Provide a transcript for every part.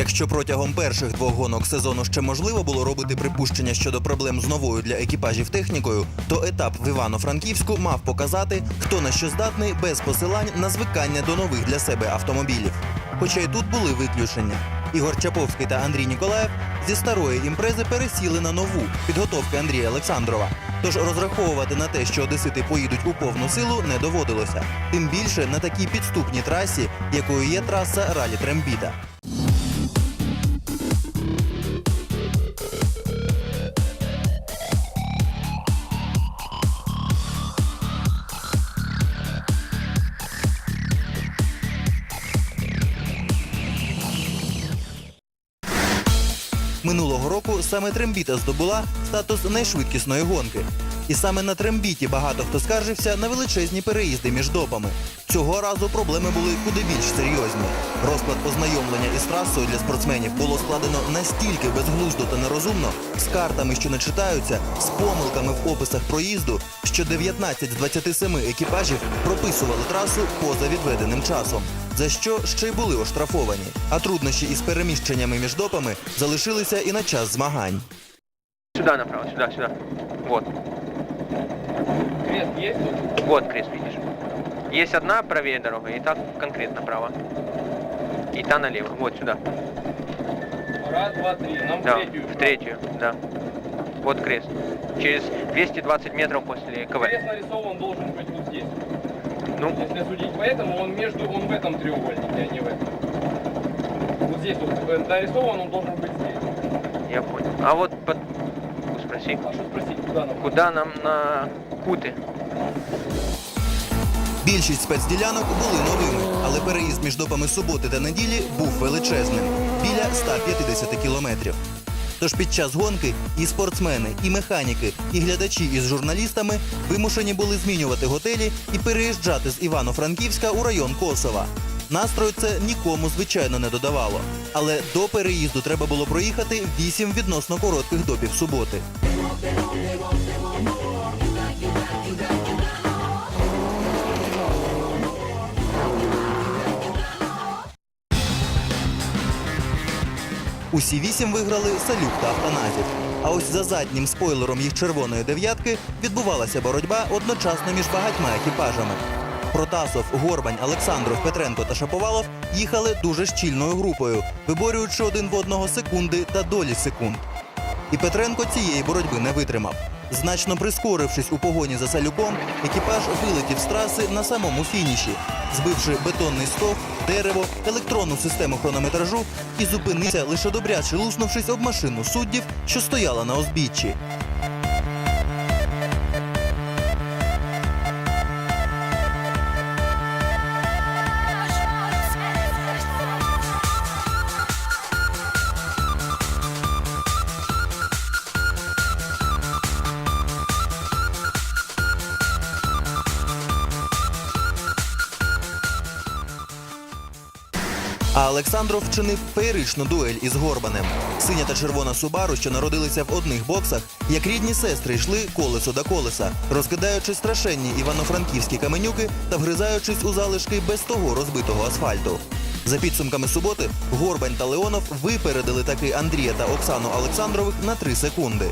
Якщо протягом перших двох гонок сезону ще можливо було робити припущення щодо проблем з новою для екіпажів технікою, то етап в Івано-Франківську мав показати, хто на що здатний без посилань на звикання до нових для себе автомобілів. Хоча й тут були виключення. Ігор Чаповський та Андрій Ніколаєв зі старої імпрези пересіли на нову підготовки Андрія Олександрова. Тож розраховувати на те, що одесити поїдуть у повну силу, не доводилося. Тим більше на такій підступній трасі, якою є траса Ралі Трембіта. Саме Трембіта здобула статус найшвидкісної гонки. І саме на Трембіті багато хто скаржився на величезні переїзди між допами. Цього разу проблеми були куди більш серйозні. Розклад ознайомлення із трасою для спортсменів було складено настільки безглуздо та нерозумно, з картами, що не читаються, з помилками в описах проїзду, що 19 з 27 екіпажів прописували трасу поза відведеним часом за що ще й були оштрафовані. А труднощі із переміщеннями між допами залишилися і на час змагань. Сюда направо, сюда, сюда. Вот. Крест есть тут? Вот крест, видишь. Есть одна правее дорога, и так конкретно право. И та налево. Вот сюда. Раз, два, три. Нам Да, в третью. в третью, да. Вот крест. Через 220 метров после КВ. Крест нарисован должен быть вот здесь. Ну, Если судить по этому, он между, он в этом треугольнике, а не в этом. Вот здесь вот э, нарисован, он должен быть здесь. я понял. А вот под... Спроси. А что спросить, куда нам? Куда нам на Куты? Більшість спецділянок були новими, але переїзд між допами суботи та неділі був величезним біля 150 кілометрів. Тож під час гонки і спортсмени, і механіки, і глядачі із журналістами вимушені були змінювати готелі і переїжджати з Івано-Франківська у район Косова. Настрою це нікому звичайно не додавало. Але до переїзду треба було проїхати вісім відносно коротких допів суботи. Усі вісім виграли Салюк та Афанасів. А ось за заднім спойлером їх червоної дев'ятки відбувалася боротьба одночасно між багатьма екіпажами. Протасов, Горбань, Олександров, Петренко та Шаповалов їхали дуже щільною групою, виборюючи один в одного секунди та долі секунд. І Петренко цієї боротьби не витримав. Значно прискорившись у погоні за Салюком, екіпаж вилетів з траси на самому фініші, збивши бетонний стовп, дерево, електронну систему хронометражу і зупинився, лише добряче луснувшись об машину суддів, що стояла на узбіччі. А Олександров вчинив феєричну дуель із Горбанем. Синя та червона Субару, що народилися в одних боксах, як рідні сестри йшли колесо до колеса, розкидаючи страшенні івано-франківські каменюки та вгризаючись у залишки без того розбитого асфальту. За підсумками суботи, Горбань та Леонов випередили таки Андрія та Оксану Олександрових на 3 секунди.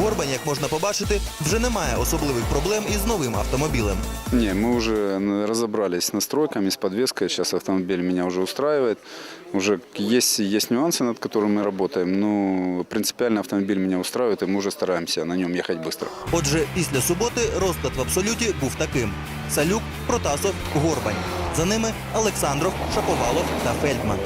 Горбань, як можна побачити, вже не має особливих проблем із новим автомобілем. Не, мы уже н- разобрались с настройками, с подвеской. Сейчас автомобиль меня уже устраивает. Уже есть, есть нюансы, над которыми мы работаем, но принципиально автомобиль меня устраивает, и мы уже стараемся на нем ехать быстро. Отже, після суботи розклад в абсолюті був таким: Салюк, Протасов, Горбань. За ними Олександров, Шаповалов та Фельдман.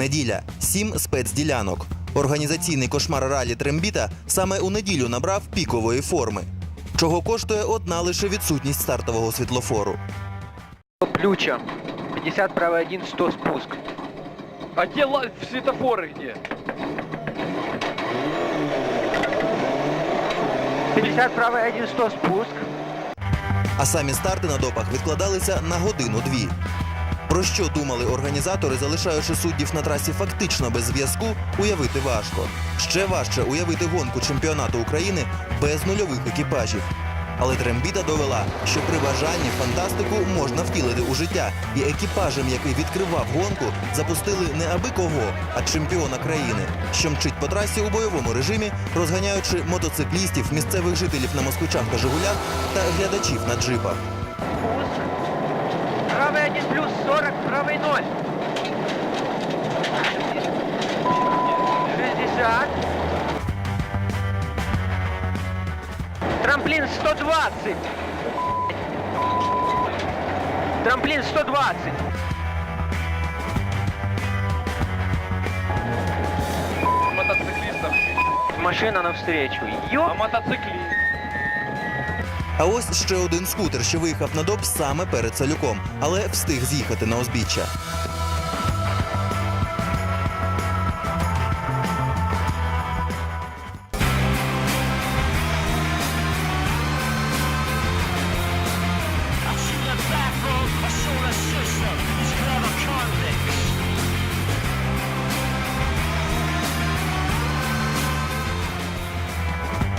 Неділя сім спецділянок. Організаційний кошмар ралі Трембіта саме у неділю набрав пікової форми. Чого коштує одна лише відсутність стартового світлофору. Плюча. 50 право 1, 100 спуск. А где светофоры где? 50 правый, 1 100 спуск. А самі старти на допах відкладалися на годину-дві. Про що думали організатори, залишаючи суддів на трасі фактично без зв'язку, уявити важко. Ще важче уявити гонку чемпіонату України без нульових екіпажів. Але Трембіта довела, що при бажанні фантастику можна втілити у життя, і екіпажем, який відкривав гонку, запустили не аби кого, а чемпіона країни, що мчить по трасі у бойовому режимі, розганяючи мотоциклістів, місцевих жителів на москвичах та Жигулях та глядачів на джипах. Спуск. Правый 1 плюс 40, правый 0. 60. Трамплин 120. Трамплин 120. Мотоциклистов. Машина навстречу. А Ёп. мотоциклист. А ось ще один скутер, що виїхав на доп саме перед салюком, але встиг з'їхати на узбіччя.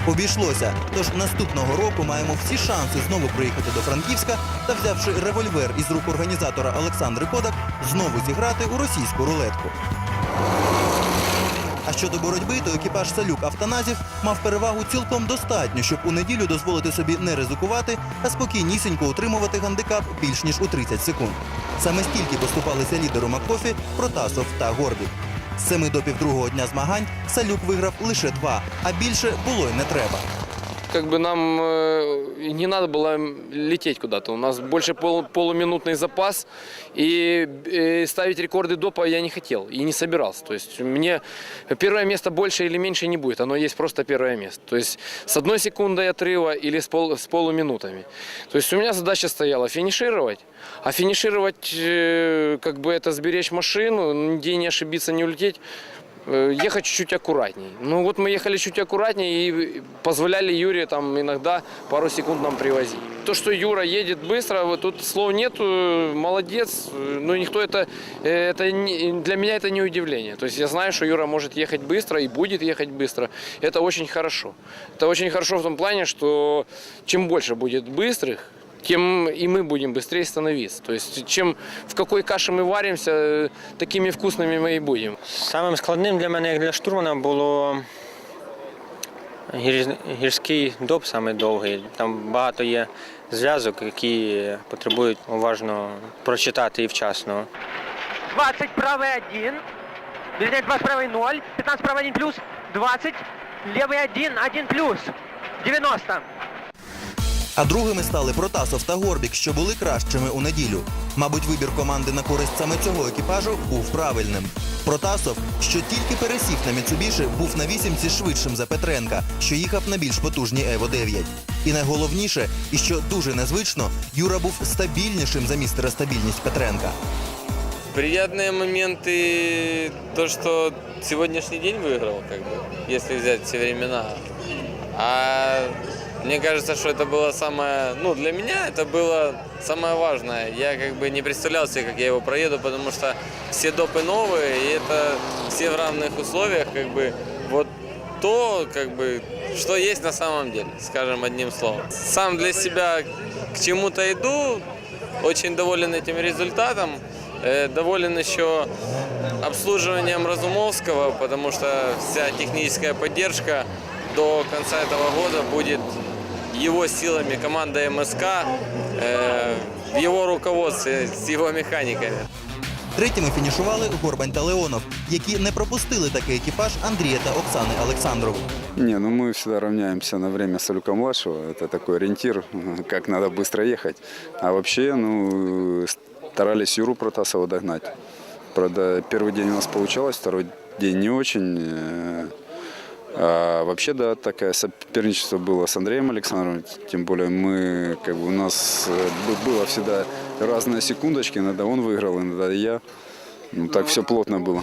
Обійшлося. Тож наступного року маємо всі шанси знову приїхати до Франківська та, взявши револьвер із рук організатора Олександри Кодак, знову зіграти у російську рулетку. А щодо боротьби, то екіпаж Салюк Автоназів мав перевагу цілком достатньо, щоб у неділю дозволити собі не ризикувати, а спокійнісінько утримувати гандикап більш ніж у 30 секунд. Саме стільки поступалися лідеру Маккофі, Протасов та Горбік. Семи до другого дня змагань Салюк виграв лише два, а більше було й не треба. Как бы нам э, не надо было лететь куда-то. У нас больше пол- полуминутный запас. И э, ставить рекорды допа я не хотел и не собирался. То есть мне первое место больше или меньше не будет. Оно есть просто первое место. То есть с одной секундой отрыва или с, пол, с полуминутами. То есть у меня задача стояла финишировать. А финишировать, э, как бы это сберечь машину, нигде не ошибиться, не улететь. Э, ехать чуть-чуть аккуратней. Ну вот мы ехали чуть аккуратнее и позволяли Юре там иногда пару секунд нам привозить. То, что Юра едет быстро, вот тут слов нет, молодец, э, но никто это, э, это не- для меня это не удивление. То есть я знаю, что Юра может ехать быстро и будет ехать быстро. Это очень хорошо. Это очень хорошо в том плане, что чем больше будет быстрых, тем и мы будем быстрее становиться. То есть чем в какой каше мы варимся, э, такими вкусными мы и будем. Самим складним для мене, як для штурмана, було гір- гірський доп саме довгий. Там багато є зв'язок, які потребують уважно прочитати і вчасно. 20 правый 1. Вернее, 20 правый 0. 15 правый 1 плюс. 20. Левый 1, 1 плюс. 90. А другими стали Протасов та Горбік, що були кращими у неділю. Мабуть, вибір команди на користь саме цього екіпажу був правильним. Протасов, що тільки пересів на Міцубіші, був на вісімці швидшим за Петренка, що їхав на більш потужній Ево 9. І найголовніше, і що дуже незвично, Юра був стабільнішим за містера стабільність Петренка. Приятные моменты, то, что сегодняшний день выиграл, как бы, если взять все времена. А мне кажется, что это было самое, ну, для меня это было самое важное. Я как бы не представлял себе, как я его проеду, потому что все допы новые, и это все в равных условиях, как бы, вот то, как бы, что есть на самом деле, скажем одним словом. Сам для себя к чему-то иду, очень доволен этим результатом. Э, Доволен еще обслуживанием Разумовского, потому что вся техническая поддержка до конца этого года будет его силами команда МСК э, в его руководстве с его механиками. Третіми фінішували Горбань та Леонов, які не пропустили такий екіпаж Андрія та Оксани Олександрових. Не, ну мы всегда равняемся на время Салюка-младшего. Это такой ориентир, как надо быстро ехать. А вообще, ну, старались Юру Протасова догнать. Правда, первый день у нас получалось, второй день не очень. Э, А вообще, да, такое соперничество было с Андреем Александровым. Тем более мы, как бы у нас э, б- было всегда разные секундочки. Иногда он выиграл, иногда я. Ну, так все плотно было.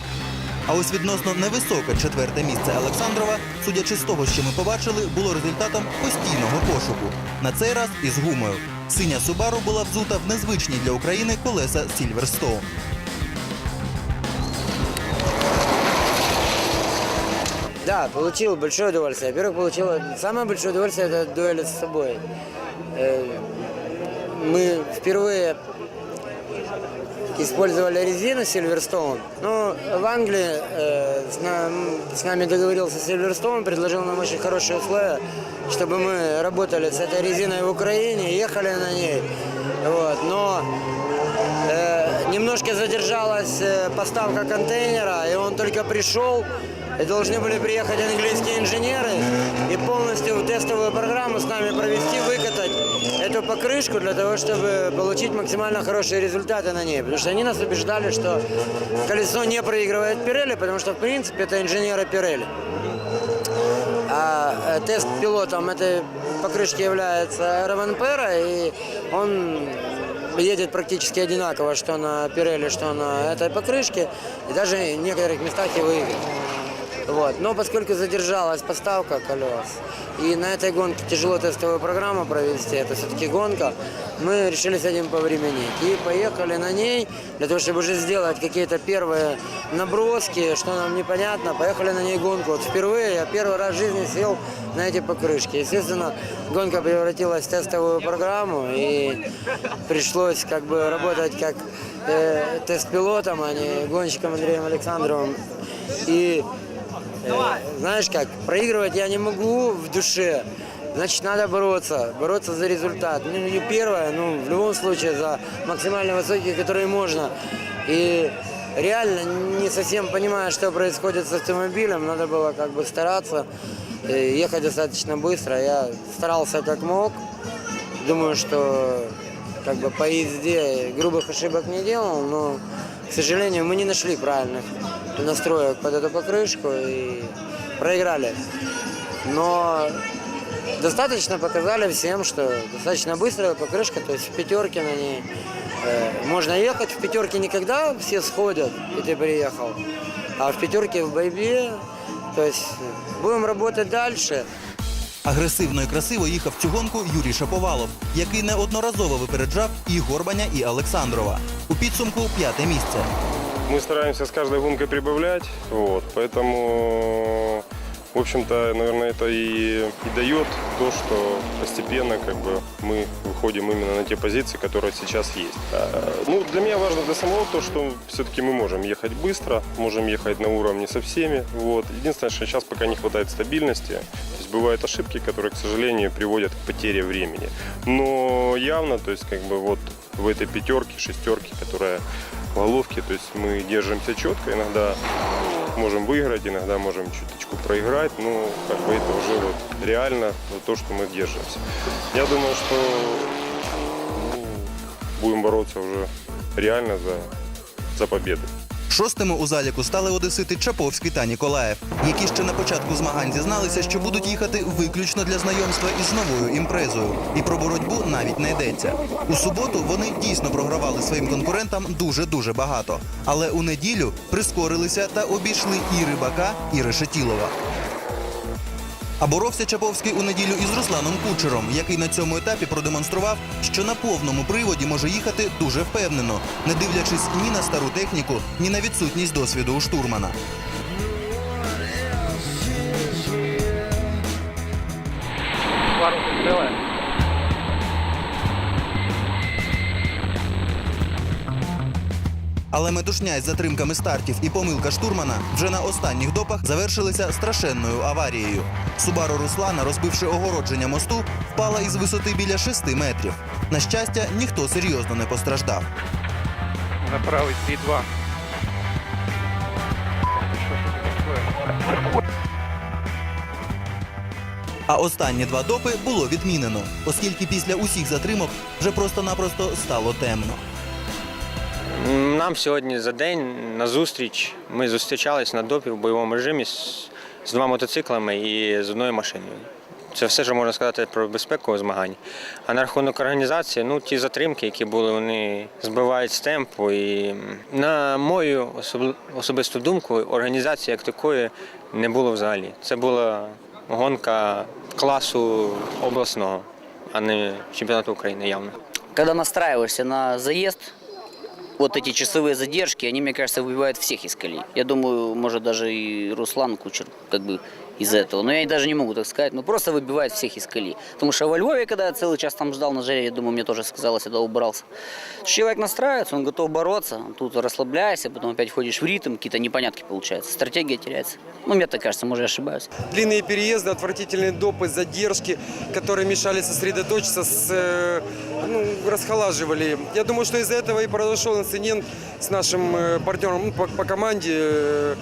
А ось відносно невисоке четверте місце Олександрова, судячи з того, що ми побачили, було результатом постійного пошуку. На цей раз із гумою. Синя Субару була взута в незвичні для України колеса Silverstone. Да, получил большое удовольствие. Во-первых, получил самое большое удовольствие это дуэль с собой. Э, Мы впервые использовали резину Silverstone. Ну, в Англии э, с, нам- с нами договорился Silverstone, предложил нам очень хорошие условия, чтобы мы работали с этой резиной в Украине, ехали на ней. Вот. Но Э, немножко задержалась э, поставка контейнера, и он только пришел, и должны были приехать английские инженеры и полностью тестовую программу с нами провести, выкатать эту покрышку для того, чтобы получить максимально хорошие результаты на ней. Потому что они нас убеждали, что колесо не проигрывает Пирелли, потому что, в принципе, это инженеры Пирелли. А э, тест пилотом этой покрышки является Равенпера, и он едет практически одинаково, что на Пирелли, что на этой покрышке, и даже в некоторых местах и выиграет. Вот. Но поскольку задержалась поставка колес, и на этой гонке тяжело тестовую программу провести, это все-таки гонка, мы решили с этим повременить. И поехали на ней, для того, чтобы уже сделать какие-то первые наброски, что нам непонятно, поехали на ней гонку. Вот впервые я первый раз в жизни сел на эти покрышки. Естественно, гонка превратилась в тестовую программу, и пришлось как бы работать как э, тест-пилотом, а не гонщиком Андреем Александровым. И Э, знаешь как, проигрывать я не могу в душе, значит надо бороться, бороться за результат. Ну не первое, ну в любом случае за максимально высокие, которые можно. И реально не совсем понимая, что происходит с автомобилем, надо было как бы стараться э, ехать достаточно быстро. Я старался как мог. Думаю, что как бы по езде грубых ошибок не делал, но, к сожалению, мы не нашли правильных настроек под эту покрышку и проиграли. Но достаточно показали всем, что достаточно быстрая покрышка, то есть в пятерке на ней. э, можно ехать, в пятерке никогда все сходят, и ты приехал. А в пятерке в борьбе, то есть э, будем работать дальше. Агресивно і красиво їхав цю гонку Юрій Шаповалов, який неодноразово випереджав і Горбаня, і Олександрова. У підсумку п'яте місце. Мы стараемся с каждой гонкой прибавлять, вот, поэтому, в общем-то, наверное, это и, и дает то, что постепенно как бы, мы выходим именно на те позиции, которые сейчас есть. А, Ну, для меня важно для самого то, что все-таки мы можем ехать быстро, можем ехать на уровне со всеми. Вот. Единственное, что сейчас пока не хватает стабильности. То есть бывают ошибки, которые, к сожалению, приводят к потере времени. Но явно, то есть как бы вот в этой пятерке, шестерке, которая головке, то есть мы держимся четко, иногда можем выиграть, иногда можем чуточку проиграть, но как бы это уже вот реально то, что мы держимся. Я думаю, что ну, будем бороться уже реально за, за победы. Шостими у заліку стали одесити Чаповський та Ніколаєв, які ще на початку змагань зізналися, що будуть їхати виключно для знайомства із новою імпрезою. І про боротьбу навіть не йдеться. У суботу вони дійсно програвали своїм конкурентам дуже дуже багато. Але у неділю прискорилися та обійшли і рибака, і решетілова. А боровся Чаповський у неділю із Русланом Кучером, який на цьому етапі продемонстрував, що на повному приводі може їхати дуже впевнено, не дивлячись ні на стару техніку, ні на відсутність досвіду у штурмана. Але метушня із затримками стартів і помилка штурмана вже на останніх допах завершилися страшенною аварією. Субару Руслана, розбивши огородження мосту, впала із висоти біля 6 метрів. На щастя, ніхто серйозно не постраждав. На правый 3-2. А останні два допи було відмінено, оскільки після усіх затримок вже просто-напросто стало темно. Нам сьогодні за день на зустріч ми зустрічались на допі в бойовому режимі з, з двома мотоциклами і з одною машиною. Це все, що можна сказати про безпеку змагань. А на рахунок організації, ну ті затримки, які були, вони збивають з темпу. І на мою особисту думку, організації як такої не було взагалі. Це була гонка класу обласного, а не чемпіонату України явно. Когда настраиваешься на заезд, вот эти часовые задержки, они, мне кажется, выбивают всех из колеи. Я думаю, может, даже и Руслан Кучер как бы из этого. Но я даже не могу так сказать. Но просто выбивает всех из колеи. Потому что во Львове, когда я целый час там ждал на жаре, я думаю, мне тоже сказалось, я туда убрался. Человек настраивается, он готов бороться. Тут расслабляешься, потом опять входишь в ритм, какие-то непонятки получаются. Стратегия теряется. Ну, мне так кажется, может, я ошибаюсь. Длинные переезды, отвратительные допы, задержки, которые мешали сосредоточиться, с, э, ну, расхолаживали. Я думаю, что из-за этого и произошел инцидент с нашим э, партнером ну, по, по команде, э,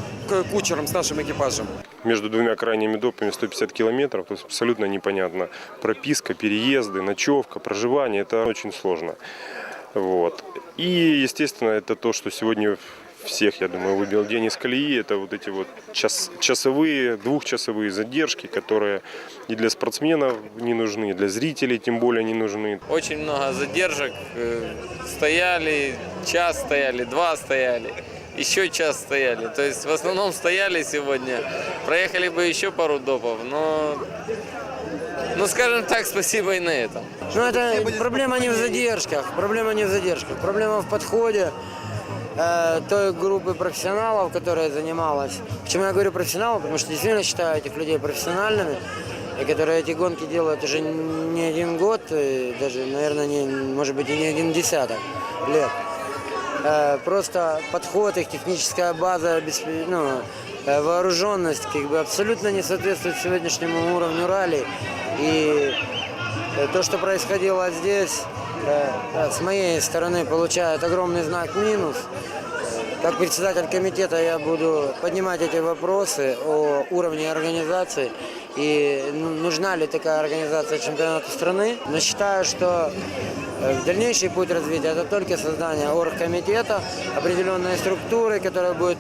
кучером, с нашим экипажем. Между двумя крайними допами 150 километров, то есть абсолютно непонятно. Прописка, переезды, ночевка, проживание, это очень сложно. Вот. И, естественно, это то, что сегодня всех, я думаю, выбил день из колеи. Это вот эти вот час, часовые, двухчасовые задержки, которые и для спортсменов не нужны, и для зрителей тем более не нужны. Очень много задержек. э, Стояли, час стояли, два стояли, Еще час стояли. То есть в основном стояли сегодня. Проехали бы еще пару допов, но, ну скажем так, спасибо и на этом. Ну, это проблема не в задержках, проблема не в задержках, проблема в подходе э, той группы профессионалов, которая занималась. Почему я говорю профессионалов? Потому что действительно считаю этих людей профессиональными, и которые эти гонки делают уже не один год, и даже, наверное, не, может быть, и не один десяток лет. Э, Просто подход, их техническая база, ну, э, вооруженность как бы абсолютно не соответствует сегодняшнему уровню ралли. И Э, То, что происходило здесь, с моей стороны, получает огромный знак минус. Э, Как председатель комитета я буду поднимать эти вопросы о уровне организации и ну, нужна ли такая организация чемпионата страны. Но считаю, что э, дальнейший путь развития это только создание оргкомитета, определенной структуры, которая будет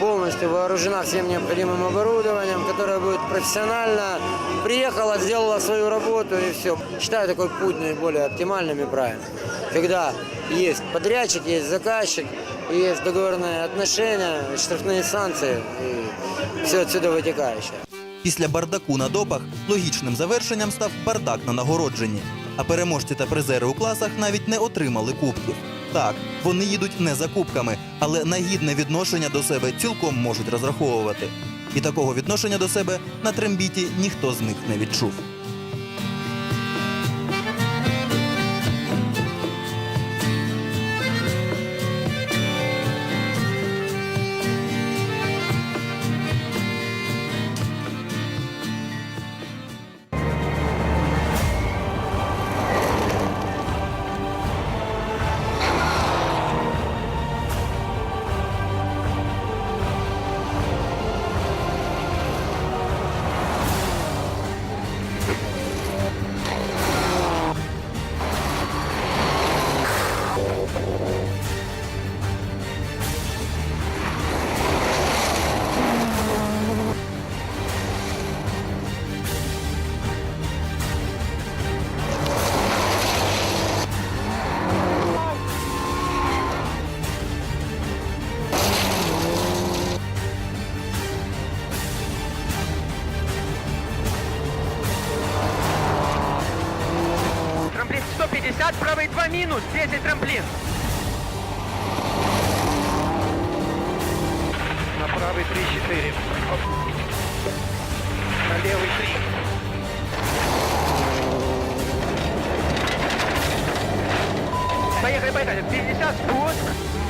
полностью вооружена всем необходимым оборудованием, которая будет профессионально приехала, сделала свою работу и все. Считаю такой путь наиболее оптимальным и правильным. Когда есть подрядчик, есть заказчик, и есть договорные отношения, штрафные санкции и все отсюда вытекающее. Після бардаку на допах логічним завершенням став бардак на нагородженні. А переможці та призери у класах навіть не отримали кубків. Так, вони їдуть не за кубками, але на гідне відношення до себе цілком можуть розраховувати. І такого відношення до себе на трембіті ніхто з них не відчув. 150, правый 2 минус, 10 трамплин. На правый 3-4. На левый 3. Поехали, поехали. 50, спуск.